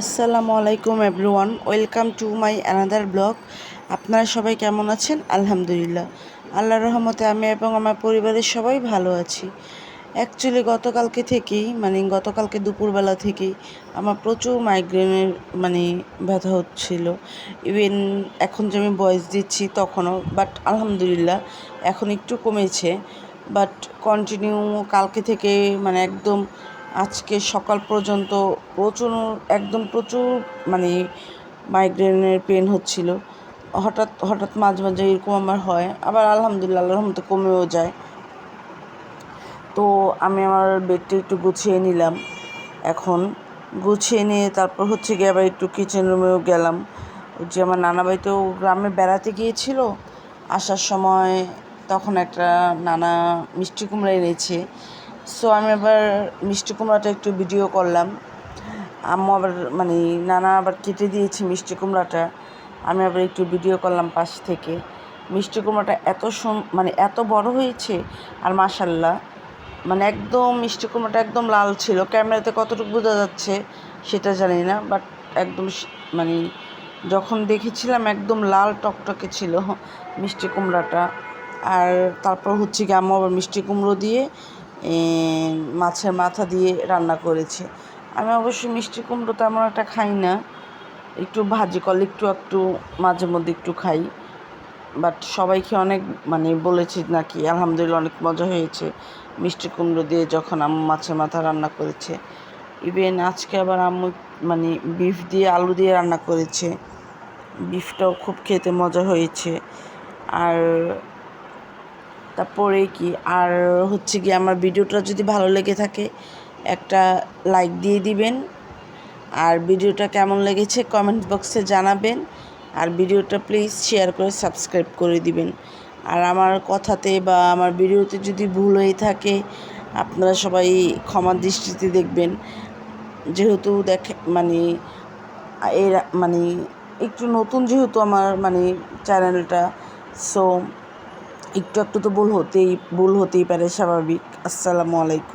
আসসালামু আলাইকুম everyone, welcome to my another blog. আপনারা সবাই কেমন আছেন? আলহামদুলিল্লাহ। আল্লাহর রহমতে আমি এবং আমার পরিবারের সবাই ভালো আছি। অ্যাকচুয়ালি গতকালকে থেকেই মানে গতকালকে দুপুরবেলা থেকেই আমার প্রচুর মাইগ্রেনের মানে ব্যথা হচ্ছিল। ইভেন এখন যে আমি বয়স দিচ্ছি তখনও বাট আলহামদুলিল্লাহ, এখন একটু কমেছে। বাট কন্টিনিউ কালকে থেকে মানে একদম আজকে সকাল পর্যন্ত প্রচুর, একদম প্রচুর মানে মাইগ্রেনের পেন হচ্ছিল। হঠাৎ হঠাৎ মাঝে মাঝে এরকম আমার হয়। আবার আলহামদুলিল্লাহ, আল্লাহর রহমতে কমেও যায়। তো আমি আমার বেডটা একটু গুছিয়ে নিলাম। এখন গুছিয়ে নিয়ে তারপর হচ্ছে গিয়ে আবার একটু কিচেন রুমেও গেলাম। যে আমার নানা বাড়িতেও গ্রামে বেড়াতে গিয়েছিল। আসার সময় তখন একটা নানা মিষ্টি কুমড়া এনেছে। সো আমি আবার মিষ্টি কুমড়াটা একটু ভিডিও করলাম। আম্মু আবার মানে নানা আবার কেটে দিয়েছে মিষ্টি কুমড়াটা। আমি আবার একটু ভিডিও করলাম পাশ থেকে। মিষ্টি কুমড়াটা এত মানে এত বড় হয়েছে, আর মাসাল্লাহ মানে একদম মিষ্টি কুমড়াটা একদম লাল ছিল। ক্যামেরাতে কতটুকু বোঝা যাচ্ছে সেটা জানি না বাট একদম মানে যখন দেখেছিলাম একদম লাল টকটকে ছিল মিষ্টি কুমড়াটা। আর তারপর হচ্ছে কি আম্মু আবার মিষ্টি কুমড়ো দিয়ে মাছের মাথা দিয়ে রান্না করেছে। আমি অবশ্যই মিষ্টি কুমড়ো তেমন একটা খাই না। একটু ভাজি করলে একটু একটু মাঝে মধ্যে একটু খাই। বাট সবাইকে অনেক মানে বলেছে নাকি, আলহামদুলিল্লাহ অনেক মজা হয়েছে মিষ্টি কুমড়ো দিয়ে যখন আম্মু মাছের মাথা রান্না করেছে। ইভেন আজকে আবার আম্মু মানে বিফ দিয়ে আলু দিয়ে রান্না করেছে। বিফটাও খুব খেতে মজা হয়েছে। আর তারপরে কি? আর হচ্ছে কি আমার ভিডিওটা যদি ভালো লেগে থাকে, একটা লাইক দিয়ে দিবেন। আর ভিডিওটা কেমন লেগেছে কমেন্ট বক্সে জানাবেন। আর ভিডিওটা প্লিজ শেয়ার করে সাবস্ক্রাইব করে দিবেন। আর আমার কথাতে বা আমার ভিডিওতে যদি ভুল হয়ে থাকে, আপনারা সবাই ক্ষমা দৃষ্টিতে দেখবেন। যেহেতু দেখে মানে এর মানে একটু নতুন যেহেতু আমার মানে চ্যানেলটা সো একটু একটু তো ভুল হতেই ভুল হতেই পারে স্বাভাবিক। আসসালামু আলাইকুম।